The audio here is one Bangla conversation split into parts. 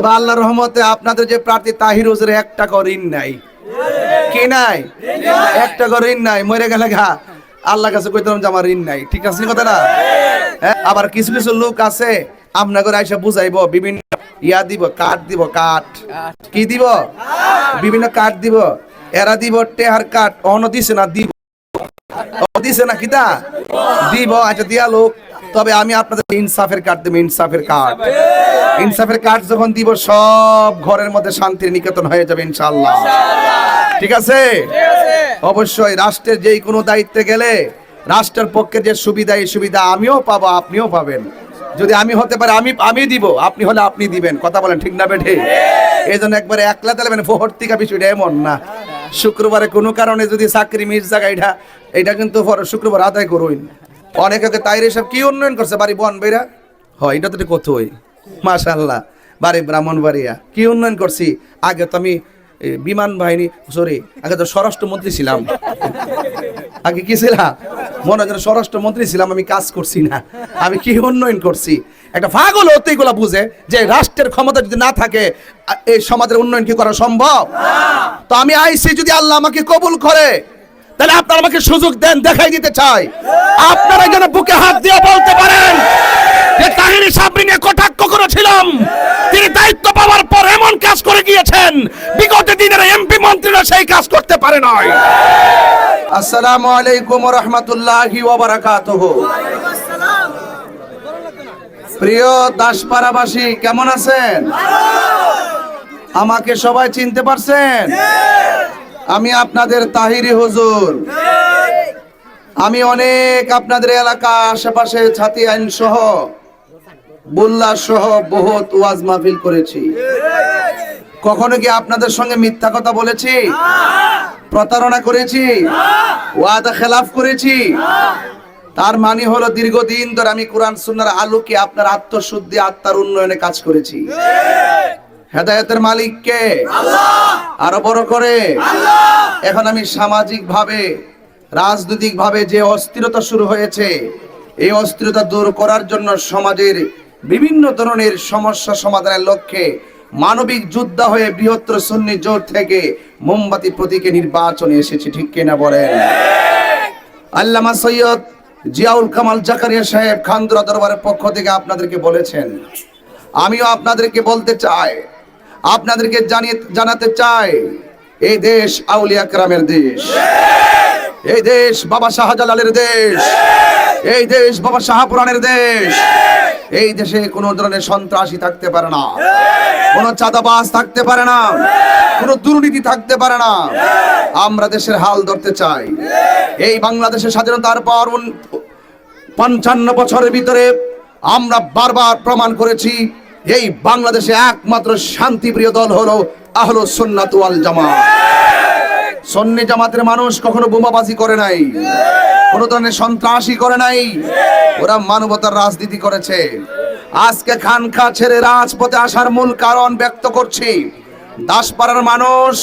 তবে আল্লাহর রহমতে আপনাদের যে প্রার্থী তাহির হুজুর এক টাকা ঋণ নাই। কি নাই? এক টাকা ঋণ নাই মরে গেলে ঘা আল্লাহ কাছে কইতাম যে আমার ঋণ নাই। ঠিক আছে কথা না হ্যাঁ, আবার কিছু কিছু লোক আছে আপনাদের আইসা বুঝাইবো বিভিন্ন ইয়া দিব কাঠ দিব কাঠ। কি দিব? বিভিন্ন কাঠ দিব। এরা দিব টেহার কাঠ অন দিছে না দিব। দিছে না কিতা? দিব। আচ্ছা দিয়া লোক। তবে আমি আপনাদের ইনসাফের কার্ড দেবো ইনসাফের কার্ড ইনসাফের কার্ড যখন দিব সব ঘরের মধ্যে শান্তির নিকেতন হয়ে যাবে ইনশাআল্লাহ। ঠিক আছে? অবশ্যই রাষ্ট্রের যেই কোনো দায়িত্বে গেলে রাষ্ট্রের পক্ষে যে সুবিধা এই সুবিধা আমিও পাবো আপনিও পাবেন। যদি আমি হতে পারে আমি আমি দিব আপনি হলে আপনি দিবেন। কথা বলেন ঠিক না বেঠে? এই জন্য একবারে একলা দিলেন ভর্তিকা বিষয়টা এমন না। শুক্রবারে কোনো কারণে যদি চাকরি মিস জায়গা এটা এটা কিন্তু শুক্রবার আদায় করুন। অনেকে তাইরে সব কি উন্নয়ন করছে? বাড়ি বন বেরা হয়, এটা তো কতই মাশাল্লাহ বাড়ি ব্রাহ্মণবাড়িয়া কি উন্নয়ন করছি? আগে তো আমি বিমান বাহিনী সরি আগে তো স্বরাষ্ট্রমন্ত্রী ছিলাম। আগে কি ছিলাম মনে যেন স্বরাষ্ট্রমন্ত্রী ছিলাম, আমি কাজ করছি না। আমি কি উন্নয়ন করছি? একটা পাগল হতে এগুলা বুঝে যে রাষ্ট্রের ক্ষমতা যদি না থাকে এই সমাজের উন্নয়ন কি করা সম্ভব? তো আমি আইসি যদি আল্লাহ আমাকে কবুল করে। তাহলে আপনারা আমাকে সুযোগ দেন দেখাই দিতে চাই। আপনারা যেন বুকে হাত দিয়ে বলতে পারেন যে কাহিনী সাবরিনে কটাক্ষ করেছিলাম। তিনি দায়িত্ব পাওয়ার পর এমন কাজ করে গিয়েছেন বিগত দিনের এমপি মন্ত্রীরা সেই কাজ করতে পারে নাই। আসসালামু আলাইকুম রহমতুল্লাহি ওয়া বারাকাতুহু প্রিয় দাসপাড়াবাসী কেমন আছেন? আমাকে সবাই চিনতে পারছেন? আমি আপনাদের তাহিরি হুজুর। আমি অনেক আপনাদের এলাকা আশেপাশে ছাতি আইন সহ, বুল্লা সহ বহুত ওয়াজ মাহফিল করেছি। কখনো কি আপনাদের সঙ্গে মিথ্যা কথা বলেছি? প্রতারণা করেছি? ওয়াদা খেলাফ করেছি? তার মানে হলো দীর্ঘদিন ধরে আমি কোরআন সুন্নার আলোকে আপনার আত্মশুদ্ধি, আত্মার উন্নয়নে কাজ করেছি। হেদায়েতের মালিক কে আরও বড় করে। এখন আমি সামাজিক ভাবে রাজনৈতিক ভাবে যে অস্থিরতা শুরু হয়েছে এই অস্থিরতা দূর করার জন্য সমাজের বিভিন্ন ধরনের সমস্যা সমাধানের লক্ষ্যে মানবিক যোদ্ধা হয়ে বৃহত্তর সুন্নি জোট থেকে মোমবাতি প্রতীকে নির্বাচনে এসেছি ঠিক কিনা বলেন? আল্লামা সৈয়দ জিয়াউল কামাল জাকারিয়া সাহেব খান্দুরা দরবারের পক্ষ থেকে আপনাদেরকে বলেছেন আমিও আপনাদেরকে বলতে চাই আপনাদেরকে জানিয়ে জানাতে চাই, এই দেশ আউলিয়া একরামের দেশ। এই দেশ বাবা শাহজালালের দেশ। এই দেশ বাবা শাহপুরানের দেশ। এই দেশে কোনো ধরনের সন্ত্রাসী থাকতে পারে না। কোনো চাঁদাবাস থাকতে পারে না। কোনো দুর্নীতি থাকতে পারে না। আমরা দেশের হাল ধরতে চাই। এই বাংলাদেশের স্বাধীনতার পর পঞ্চান্ন বছরের ভিতরে আমরা বারবার প্রমাণ করেছি এই বাংলাদেশে একমাত্র শান্তিপ্রিয় দল হলো আহলো সুন্নাত ওয়াল সন্নি জামাতের মানুষ কখনো বোমাবাজি করে নাই, কোন ধরনের সন্ত্রাসী করে নাই, ওরা মানবতার রাজনীতি করেছে। আজকে খানখা ছেড়ে রাজপথে আসার মূল কারণ ব্যক্ত করছি, দাসপাড়ার মানুষ,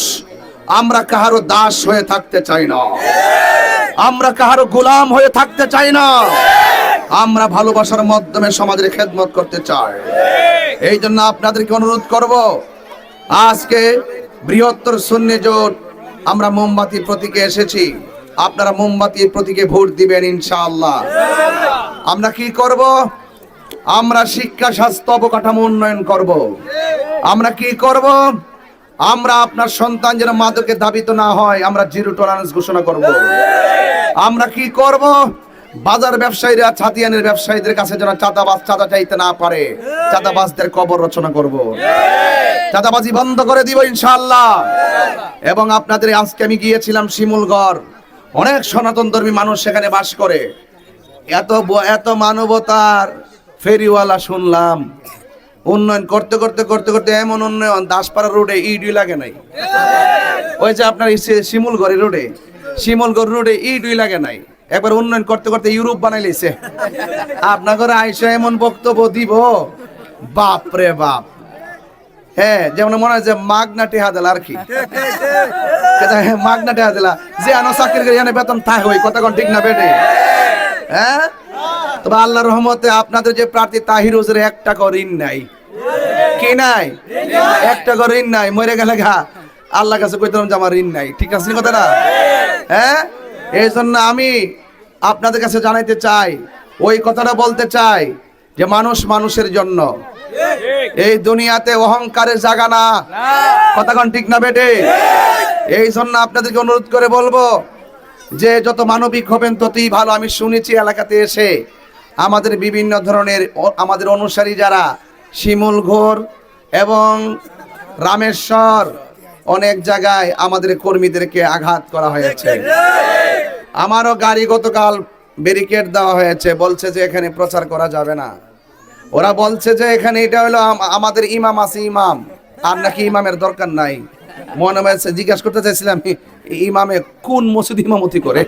আমরা কাহারো দাস হয়ে থাকতে চাই না। আমরা কাহারো গোলাম হয়ে থাকতে চাই না। আমরা ভালোবাসার মাধ্যমে সমাজের খেদমত করতে চাই। এই জন্য আপনাদেরকে অনুরোধ করব, আজকে বৃহত্তর সুন্নি জোট, আমরা মোমবাতির প্রতীকে এসেছি। আপনারা মোমবাতির প্রতীকে ভোট দিবেন ইনশাআল্লাহ। আমরা কি করব? আমরা শিক্ষা, স্বাস্থ্য অবকাঠামো উন্নয়ন করব। আমরা কি করব? আমরা আপনার সন্তান যেন মাদকে দাবিত না হয়, আমরা জিরো টলারেন্স ঘোষণা করব। আমরা কি করব? বাজার ব্যবসায়ীরা, ছাতিয়ানের ব্যবসায়ীদের কাছে যেন চাঁদাবাজ চাঁদা চাইতে না পারে। চাঁদাবাজদের কবর রচনা করব। চাঁদাবাজি বন্ধ করে দিব ইনশাআল্লাহ। এবং আপনাদের আজকে আমি গিয়েছিলাম শিমুলগড়। অনেক সনাতন ধর্মী মানুষ সেখানে বাস করে। এত এত মানবতার ফেরিওয়ালা শুনলাম। উন্নয়ন করতে করতে করতে করতে এমন উন্নয়ন, দাসপাড়া রোডে ইডি লাগে নাই। ওই যে আপনার এই শি- শিমুলগড়ি রোডে, শিমুলগড় রোডে ইডি লাগে নাই। একবার উন্নয়ন করতে করতে ইউরোপ বানাই লিছে আপনাদের আইসা এমন বক্তব্য দিব। বাপ রে বাপ। হ্যাঁ যেমন মনে হয় যে মাগনা টেহা দিলা আর কি। হ্যাঁ, মাগনা টেহা দিলা। যে আনো চাকরি করে এনে বেতন থাক হই কথা কোন ঠিক না বেটে? হ্যাঁ? তবে আল্লাহর রহমতে আপনাদের যে প্রার্থী তাহির হুজুর এক টাকা ঋণ নাই। কি নাই? একটা করে ঋণ নাই। মরে গেলে ঘা আল্লাহ কাছে কইতাম যে আমার ঋণ নাই। ঠিক আছে কথা না হ্যাঁ? এই জন্য আমি আপনাদের কাছে জানাইতে চাই, ওই কথাটা বলতে চাই যে মানুষ মানুষের জন্য। এই দুনিয়াতে অহংকারের জায়গা না। কথাক্ষণ ঠিক না বেটে? এই জন্য আপনাদেরকে অনুরোধ করে বলব যে যত মানবিক হবেন ততই ভালো। আমি শুনেছি এলাকাতে এসে আমাদের বিভিন্ন ধরনের আমাদের অনুসারী যারা শিমুল ঘোর এবং রামেশ্বর, অনেক জায়গায় আমাদের কর্মীদেরকে আঘাত করা হয়েছে। আমারও গাড়ি গতকাল ব্যারিকেড দেওয়া হয়েছে, বলছে যে এখানে প্রচার করা যাবে না। ওরা বলছে যে এখানে এটা হলো আমাদের ইমাম আছে ইমাম আর নাকি ইমামের দরকার নাই। মনে হয়েছে, জিজ্ঞাসা করতে চাইছিলাম, ইমামে কোন মসজিদ ইমামতি করে?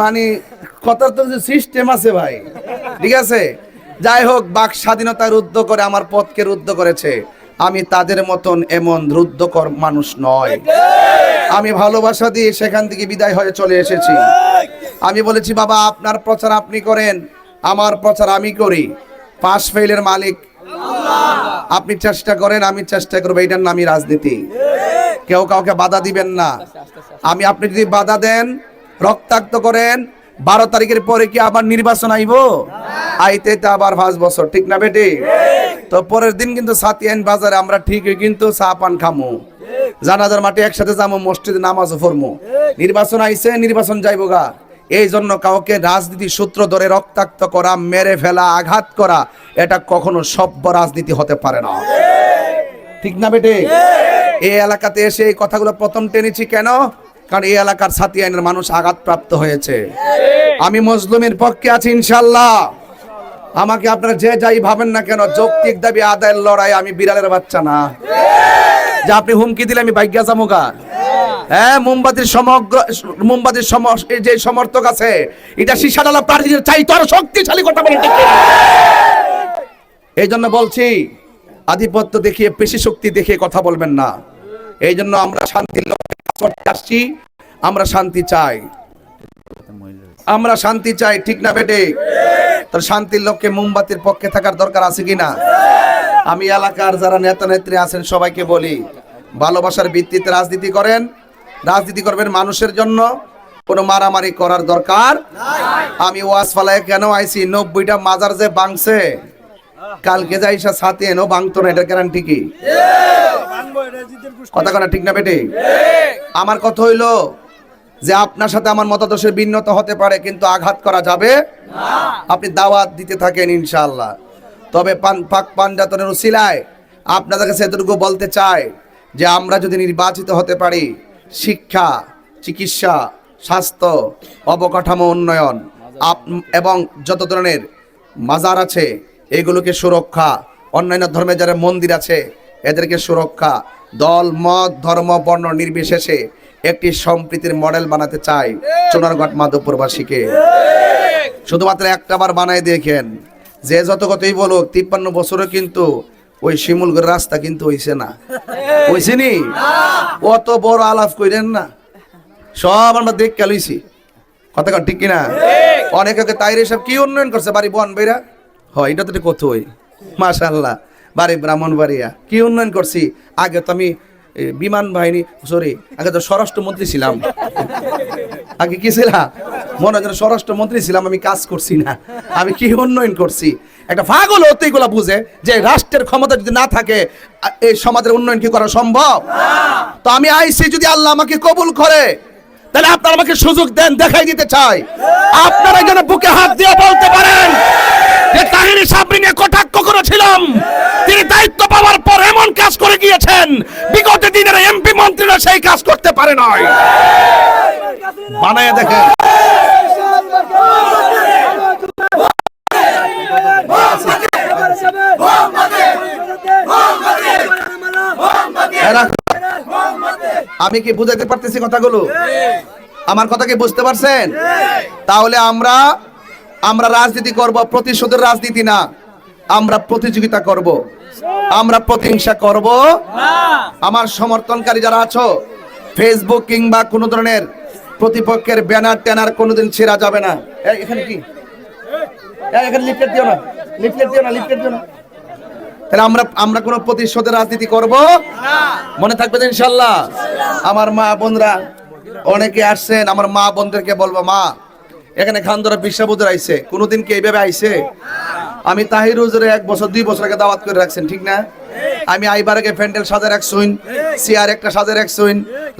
মানে কথার তো সিস্টেম আছে ভাই, ঠিক আছে? যাই হোক, বাক স্বাধীনতা রুদ্ধ করে, আমার পথকে রুদ্ধ করেছে। আমি তাদের মতন এমন রুদ্ধকর মানুষ নয়। আমি ভালোবাসা দিয়ে সেখান থেকে বিদায় হয়ে চলে এসেছি। আমি বলেছি, বাবা, আপনার প্রচার আপনি করেন, আমার প্রচার আমি করি। পাস ফেইলের মালিক। আপনি চেষ্টা করেন, আমি চেষ্টা করব, এটার নামই রাজনীতি। কেউ কাউকে বাধা দিবেন না। আমি, আপনি যদি বাধা দেন, রক্তাক্ত করেন, বারো তারিখের পরে কি আবার নির্বাচন আইব? আইতে আবার পাঁচ বছর, ঠিক না বেটি? তো পরের দিন কিন্তু সাতিয়ান বাজারে আমরা ঠিকই কিন্তু চা পান খামু। জানাজার মাঠে একসাথে যাব মসজিদে নামাজ পড়মু। নির্বাচন আইছে, নির্বাচন যাইবো গা এই জন্য কাউকে রাজনীতি সূত্র ধরে রক্তাক্ত করা, মেরে ফেলা, আঘাত করা, এটা কখনো সভ্য রাজনীতি হতে পারে না। ঠিক না বেটে? এই এলাকাতে এসে এই কথাগুলো প্রথম টেনেছি কেন? কারণ এই এলাকার সাথী আইনের মানুষ আঘাতপ্রাপ্ত হয়েছে। আমি মজলুমের পক্ষে আছি ইনশাল্লাহ আমাকে আপনারা যে যাই ভাবেন না কেন, যৌক্তিক দাবি, আদায়ের লড়াই, আমি বিড়ালের বাচ্চা না। যে আপনি হুমকি দিলে আমি ভাগ্যা জামুকা হ্যাঁ মোমবাতির সমগ্র মোমবাতির যে সমর্থক আছে, এটা সিসাডালা প্রার্থীদের চাই তো আরও শক্তিশালী কথা বলে এই জন্য বলছি, আধিপত্য দেখিয়ে, পেশি শক্তি দেখিয়ে কথা বলবেন না। এই জন্য আমরা শান্তির লক্ষ্যে আসছি, আমরা শান্তি চাই। আমরা শান্তি চাই ঠিক না বেটে? তোর শান্তির লক্ষ্যে মোমবাতির পক্ষে থাকার দরকার আছে কিনা? আমি এলাকার যারা নেতা নেত্রী আছেন সবাইকে বলি ভালোবাসার ভিত্তিতে রাজনীতি করেন। রাজনীতি করবেন মানুষের জন্য। কোনো মারামারি করার দরকার আমি ওয়াজ ফালায় কেন আইছি? নব্বইটা মাজার যে বাংছে কালকে যাইসা সাথে এনো বাংতো না এটার গ্যারান্টি কি? কথা কথা ঠিক না বেটে? আমার কথা হইল যে আপনার সাথে আমার মতাদর্শের ভিন্নতা হতে পারে, কিন্তু আঘাত করা যাবে আপনি দাওয়াত দিতে থাকেন ইনশাল্লাহ তবে পান পাক পাঞ্জাতনের উসিলায় আপনাদের কাছে এতটুকু বলতে চাই যে আমরা যদি নির্বাচিত হতে পারি, শিক্ষা, চিকিৎসা, স্বাস্থ্য, অবকাঠামো উন্নয়ন এবং যত ধরনের মাজার আছে, এগুলোকে সুরক্ষা, অন্যান্য ধর্মের যারা মন্দির আছে, এদেরকে সুরক্ষা, দল, মত, ধর্ম, বর্ণ নির্বিশেষে একটি সম্প্রীতির মডেল বানাতে চাই চুনারঘাট মাধবপুরবাসীকে। শুধুমাত্র একটা বার বানাই দেখেন যে যত কতই বলুক তিপ্পান্ন বছরও কিন্তু ওই শিমুলগড় রাস্তা কিন্তু হইছে না। হইছে নি অত বড় আলাপ কইরেন না। সব আমরা দেখ লইছি। কথা ঠিক কিনা? অনেকে তাইরে সব কি উন্নয়ন করছে? বাড়ি বন বেরা হয় এটা তো একটা কতই মাশাল্লাহ বাড়ি ব্রাহ্মণ বাড়িয়া কি উন্নয়ন করছি? আগে তো আমি বিমান বাহিনী সরি আগে তো স্বরাষ্ট্রমন্ত্রী ছিলাম। আগে কি ছিলাম মনে হয় স্বরাষ্ট্রমন্ত্রী ছিলাম, আমি কাজ করছি না। আমি কি উন্নয়ন করছি? একটা পাগল হতে বুঝে যে রাষ্ট্রের ক্ষমতা যদি না থাকে এই সমাজের উন্নয়ন কি করা সম্ভব? তো আমি আইসি যদি আল্লাহ আমাকে কবুল করে তাহলে আপনারা আমাকে সুযোগ দেন, দেখাই দিতে চাই। আপনারা যেন বুকে হাত দিয়ে বলতে পারেন যে তাহিনী সাবরিনে কটাক্ষ করেছিলাম। তিনি দায়িত্ব পাওয়ার পর এমন কাজ করে গিয়েছেন, বিগত দিনের এমপি মন্ত্রীরা সেই কাজ করতে পারে নাই। বানায় দেখেন। আমি কি বুঝাতে পারতেছি কথাগুলো? আমার কথা কি বুঝতে পারছেন? তাহলে আমরা আমরা রাজনীতি করব, প্রতিশোধের রাজনীতি না। আমরা প্রতিযোগিতা করব। আমরা প্রতিহিংসা করব। আমার সমর্থনকারী যারা আছো ফেসবুক কিংবা কোনো ধরনের প্রতিপক্ষের ব্যানার ট্যানার কোনোদিন ছেঁড়া যাবে না। এখানে কি? এখানে লিফলেট দিও না। লিফলেট দিও না, লিফলেট দিও না। তাহলে আমরা আমরা কোনো প্রতিশোধের রাজনীতি করব? মনে থাকবে ইনশাল্লাহ? আমার মা বোনরা, অনেকে আসছেন, আমার মা বোনদেরকে বলব, মা, এখানে খান ধরা বিশ্বাবুদের আইছে। কোনোদিন কি এইভাবে আইছে? আমি তাহির হুজুরে এক বছর, দুই বছর আগে দাওয়াত করে রাখছেন, ঠিক না? আমি আইবার আগে প্যান্ডেল সাজা রাখছুন চেয়ার একটা সাজা রাখছুন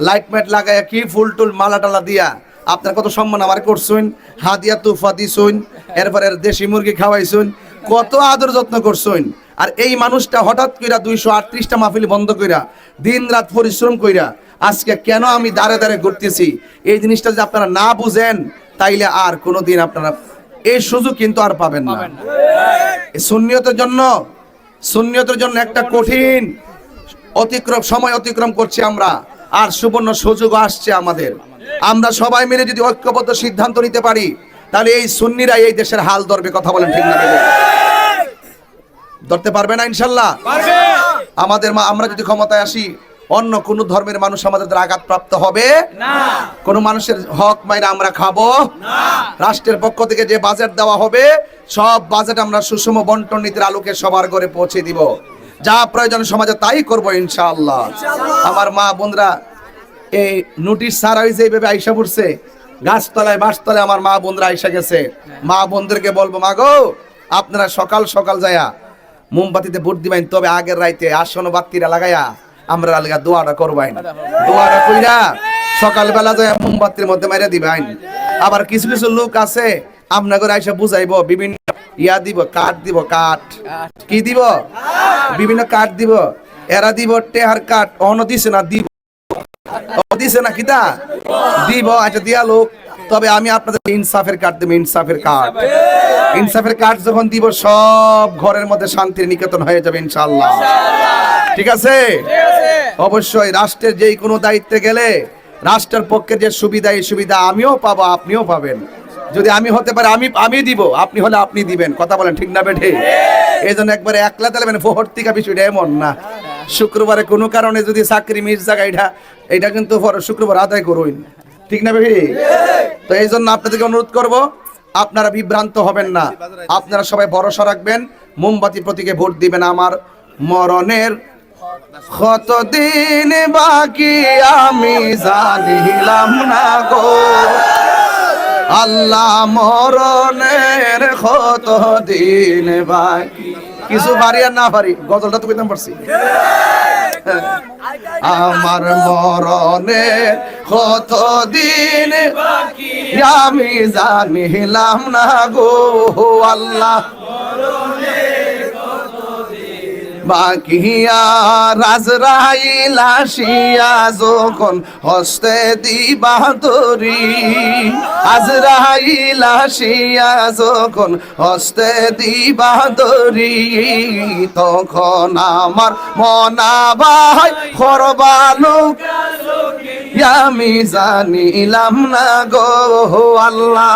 লাইট ম্যাট লাগায় কি ফুল টুল মালা টালা দিয়া আপনার কত সম্মান আমার করছুন হাদিয়া তুফা দিছুন এরপরে দেশি মুরগি খাওয়াইছুন কত আদর যত্ন করছুন আর এই মানুষটা হঠাৎ কইরা দুইশো আটত্রিশটা মাহফিল বন্ধ কইরা দিন রাত পরিশ্রম কইরা আজকে কেন আমি দাঁড়ে দাঁড়ে ঘুরতেছি? এই জিনিসটা যদি আপনারা না বুঝেন তাইলে আর কোনোদিন আপনারা এই সুযোগ কিন্তু আর পাবেন না। এই সুন্নিয়তের জন্য সুন্নিয়তের জন্য একটা কঠিন অতিক্রম সময় অতিক্রম করছি আমরা। আর সুবর্ণ সুযোগ আসছে আমাদের। আমরা সবাই মিলে যদি ঐক্যবদ্ধ সিদ্ধান্ত নিতে পারি তাহলে এই সুন্নিরা এই দেশের হাল ধরবে কথা বলেন ঠিক না? ধরতে পারবে না ইনশাল্লাহ? আমাদের মা আমরা যদি ক্ষমতায় আসি অন্য কোন ধর্মের মানুষ আমাদের দ্বারা আঘাতপ্রাপ্ত হবে? কোন মানুষের হক মাইরা আমরা খাব? রাষ্ট্রের পক্ষ থেকে যে বাজেট দেওয়া হবে সব বাজেট আমরা সুষম বন্টন নীতির আলোকে সবার ঘরে পৌঁছে দিব। যা প্রয়োজন সমাজে তাই করব ইনশাআল্লাহ। আমার মা বোনরা এই নোটিশ সারা হয়েছে এইভাবে আইসা পড়ছে গাছতলায় বাসতলায় আমার মা বোনরা আইসা গেছে। মা বোনদেরকে বলব মা গো আপনারা সকাল সকাল যায়া মোমবাতিতে ভোট দিবেন, তবে আগের রাইতে আসন বাতিরা লাগাইয়া আমরা লাগা দোয়াটা করবাইন। দোয়াটা কইরা সকালবেলা যায় মোমবাতির মধ্যে মাইরা দিবেন। আবার কিছু কিছু লোক আছে, আপনাদের আইসা বুঝাইবো, বিভিন্ন ইয়া দিব, কাঠ দিব, কাঠ। কি দিব? বিভিন্ন কাঠ দিব। এরা দিব টেহার কাঠ অন দিছে না দিব। দিছে না কিতা? দিব আচ্ছা দিয়া লোক। তবে আমি আপনাদের ইনসাফের কার্ড দেবো ইনসাফের কার্ড। ইনসাফের কার্ড যখন দিব সব ঘরের মধ্যে শান্তির নিকেতন হয়ে যাবে ইনশাআল্লাহ। ঠিক আছে? অবশ্যই রাষ্ট্রের যেই কোনো দায়িত্বে গেলে রাষ্ট্রের পক্ষে যে সুবিধা এই সুবিধা আমিও পাবো আপনিও পাবেন। যদি আমি হতে পারে আমি আমি দিব আপনি হলে আপনি দিবেন। কথা বলেন ঠিক না বেঠে? এই জন্য একবারে একলা তাহলে মানে ফোহর্তিকা বিষয়টা এমন না। শুক্রবারে কোনো কারণে যদি চাকরি মিস জায়গা এটা এটা কিন্তু শুক্রবার আদায় করুন। ঠিক না বেঠে তো এই জন্য আপনাদেরকে অনুরোধ করব, আপনারা বিভ্রান্ত হবেন না। আপনারা সবাই ভরসা রাখবেন, মোমবাতি প্রতীকে ভোট দিবেন আমার মরণের। কতদিন বাকি আমি জানিলাম না গো। আল্লাহ মরণের কত দিন বাকি? কিছু পারি আর না পারি গজলটা তো কইতাম পারছি। আমার মরণে কত দিন বাকি আমি জানিলাম না গো আল্লাহ। বাকিয়া রাজরাইল আসিয়া যখন হস্তে দিবা তরি আজরাইল আসিয়া যখন হস্তে দিবা তরি তখন আমার মনা ভাই খরবালুক আমি জানিলাম না গো আল্লাহ।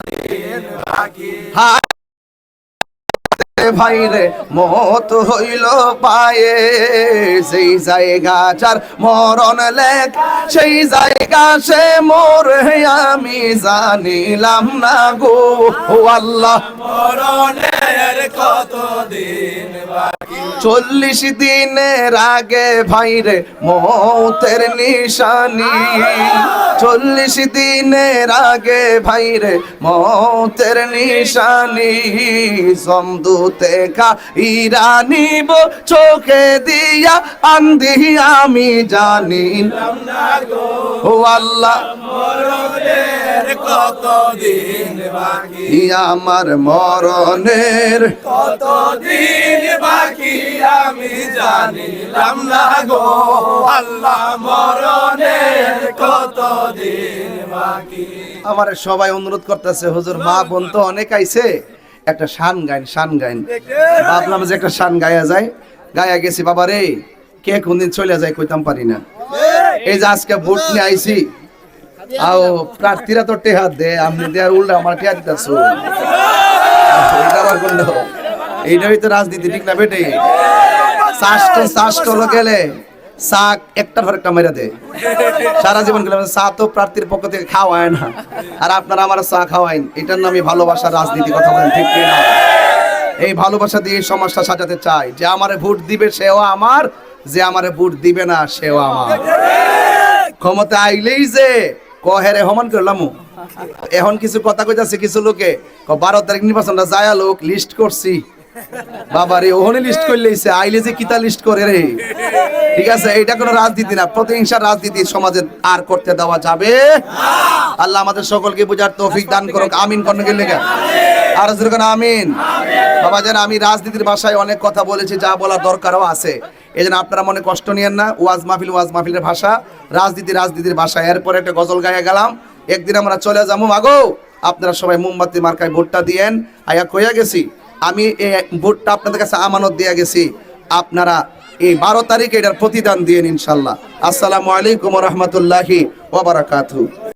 ভাই রে মত হইল পায়ে। সেই জায়গা চার মরণ লেখ সেই জায়গা সে মোর আমি জানিলাম না গো। ও আল্লাহ মরণের কতদিন চল্লিশ দিনের আগে ভাই রে মতের নিশানি। চল্লিশ দিনের আগে ভাই রে মতের নিশানি। সমদুতে কা ইরানিব চোখে দিয়া আন্ধি আমি জানি ও আল্লাহ কতদিন বাকি? আমার মরণের কতদিন বাকি আমি জানিলাম না গো। আল্লাহ মরণের কতদিন বাকি? আমার সবাই অনুরোধ করতেছে হুজুর মা বোন তো অনেক আইছে। একটা শান গাইন শান গাইন। ভাবলাম যে একটা শান গায়া যায়। গায়া গেছি, বাবা রে, কে কোনদিন চলে যায় কইতাম পারি না। এই যে আজকে ভোট নিয়ে আইছি, আও প্রার্থীরা তো টেহা দে আপনি দেয়ার উল্টা আমার টেহা দিতেছ। এইটাই তো রাজনীতি ঠিক না বেটে। চাষ করো গেলে। চা একটা মেরে দে সারা জীবন তো প্রার্থীর পক্ষ থেকে খাওয়ায় না। আর আপনারা আমার খাওয়াইন। এটার ভালোবাসা, রাজনীতি কথা বলেন, ঠিক কিনা এই ভালোবাসা দিয়ে সাজাতে চাই। যে আমারে ভোট দিবে, সেও আমার। যে আমারে ভোট দিবে না, সেও আমার। ক্ষমতা আইলেই যে কহেরে হমান করলাম এখন কিছু কথা কইতাছে কিছু লোকে। বারো তারিখ নির্বাচনটা যায় লোক লিস্ট করছি। বাবারে ওখানে লিস্ট করলেইছে আইলে যে কিতা লিস্ট করে রে? ঠিক আছে, এটা কোনো রাজনীতি না প্রতিহিংসা রাজনীতি সমাজে আর করতে দেওয়া যাবে। আল্লাহ আমাদের সকলকে বুঝার তৌফিক দান করুক, আমিন আর যেরকম আমিন। বাবা যেন আমি রাজনীতির ভাষায় অনেক কথা বলেছি, যা বলার দরকারও আছে। এই জন্য আপনারা মনে কষ্ট নিয়েন না, ওয়াজ মাহফিল, ওয়াজ মাহফিলের ভাষা, রাজনীতি, রাজনীতির ভাষা। এরপরে একটা গজল গায়ে গেলাম, একদিন আমরা চলে যাব। মাগো, আপনারা সবাই মোমবাতি মার্কায় ভোটটা দিয়েন, আয়া কইয়া গেছি। আমি এই ভোটটা আপনাদের কাছে আমানত দিয়ে গেছি। আপনারা এই বারো তারিখে এটার প্রতিদান দিয়ে ইনশাল্লাহ। আসসালামু আলাইকুম রহমতুল্লাহি ওবরাকাতু